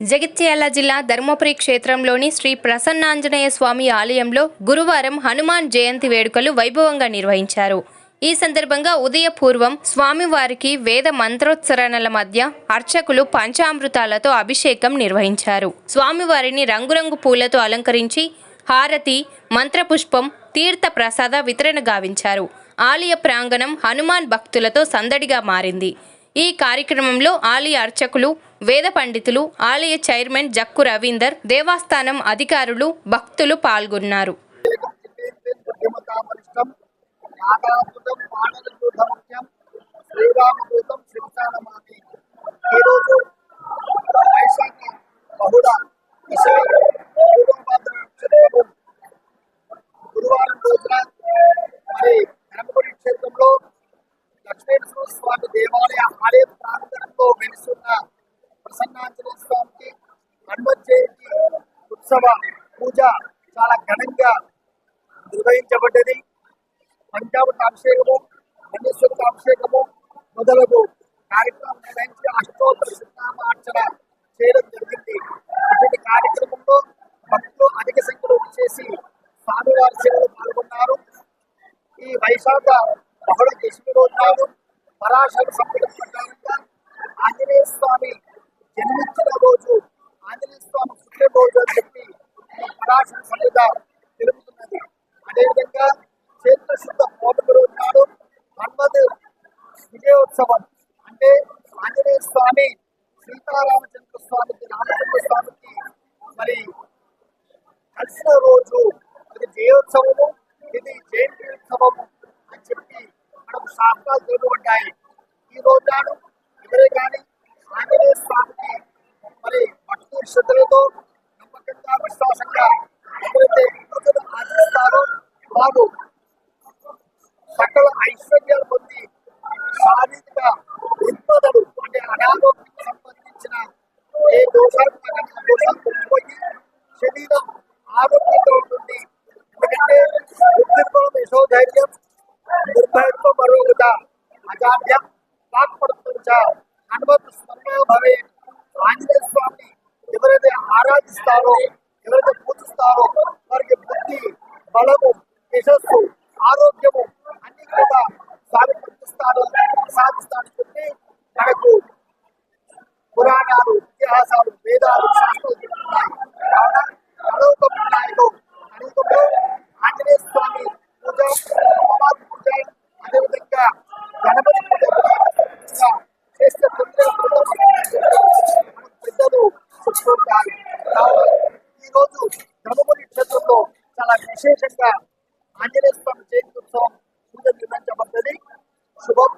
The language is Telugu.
జగిత్యాల జిల్లా ధర్మపురి క్షేత్రంలోని శ్రీ ప్రసన్నాంజనేయ స్వామి ఆలయంలో గురువారం హనుమాన్ జయంతి వేడుకలు వైభవంగా నిర్వహించారు. ఈ సందర్భంగా ఉదయపూర్వం స్వామివారికి వేద మంత్రోచ్చరణల మధ్య అర్చకులు పంచామృతాలతో అభిషేకం నిర్వహించారు. స్వామివారిని రంగురంగు పూలతో అలంకరించి హారతి మంత్రపుష్పం తీర్థ ప్రసాద వితరణ గావించారు. ఆలయ ప్రాంగణం హనుమాన్ భక్తులతో సందడిగా మారింది. ఈ కార్యక్రమంలో ఆలయ అర్చకులు వేద పండితులు ఆలయ చైర్మన్ జక్కు రవీందర్ దేవస్థానం అధికారులు భక్తులు పాల్గొన్నారు. గురువారం రోజున మరి క్షేత్రంలో స్వామి దేవాలయ ఆలయ ప్రాంగణంలో వెలుస్తున్న ప్రసన్నాంజనేయ స్వామికి హనుమత్ జయంతి ఉత్సవ పూజ చాలా ఘనంగా నిర్వహించబడ్డది. పంచామృత అభిషేకము మన్యేశ్వరుత అభిషేకము మొదలగు కార్యక్రమం నిర్వహించి అష్టోత్తర శతనామార్చన చేయడం జరిగింది. ఇటువంటి కార్యక్రమంలో భక్తులు అధిక సంఖ్యలో చేసి స్వామివారి సేవలు పాల్గొన్నారు. ఈ వైశాఖ బహుళ దశమి రోజు నాడు పరాశర ప్రకారంగా ఆంజనేయ స్వామి జన్మించిన రోజు ఆంజనేయ స్వామి పుట్టిన రోజు అని చెప్పి ఈ పరాశర సంపుట తెలుపుతున్నది అదేవిధంగా చైత్ర శుద్ధ పౌర్ణమి రోజు నాడు హనుమద్ విజయోత్సవం. అంటే ఆంజనేయ స్వామి సీతారామచంద్ర స్వామికి రామచంద్ర స్వామికి మరి కలిసిన రోజు ఇది జయోత్సవము ఇది జయంతి ఉత్సవము అని చెప్పి మనకు శాస్త్రాలు తెలుగుబడ్డాయి ఈ రోజు నాడు ఎవరే కానీ ఆంజనేయ స్వామికి మరి భక్తి శ్రద్ధలతో నమ్మకంగా విశ్వాసంగా నిర్భయంతో మరొకట అజాడ్యం వాక్పడుతుంచ హనుమత్ స్మరణ భవే ఆంజనేయ స్వామిని ఎవరైతే ఆరాధిస్తారో ఎవరైతే పూజిస్తారో వారికి బుద్ధి బలము యశస్సు ఆరోగ్యము అన్ని కూడా స్వామి ప్రతిస్తాడు చెప్పి మనకు పురాణాలు ఇతిహాసాలు వేదాలు శాస్త్రాలు చెప్తున్నాయి కావున అలోక వినాయకుడు అనేకంలో ఆంజనేయ స్వామి పూజ హనుమాన్ పూజ అదేవిధంగా గణపతి పూజ కూడా చేస్తే తొందరగా పూజ మనకు పెద్దలు చెప్పుకుంటారు కావున ఈ ధర్మపురి క్షేత్రంలో చాలా విశేషంగా ఆంజనేయ స్వామి జయంతి ఉత్సవం పూజ నిర్వహించబడ్డది శుభం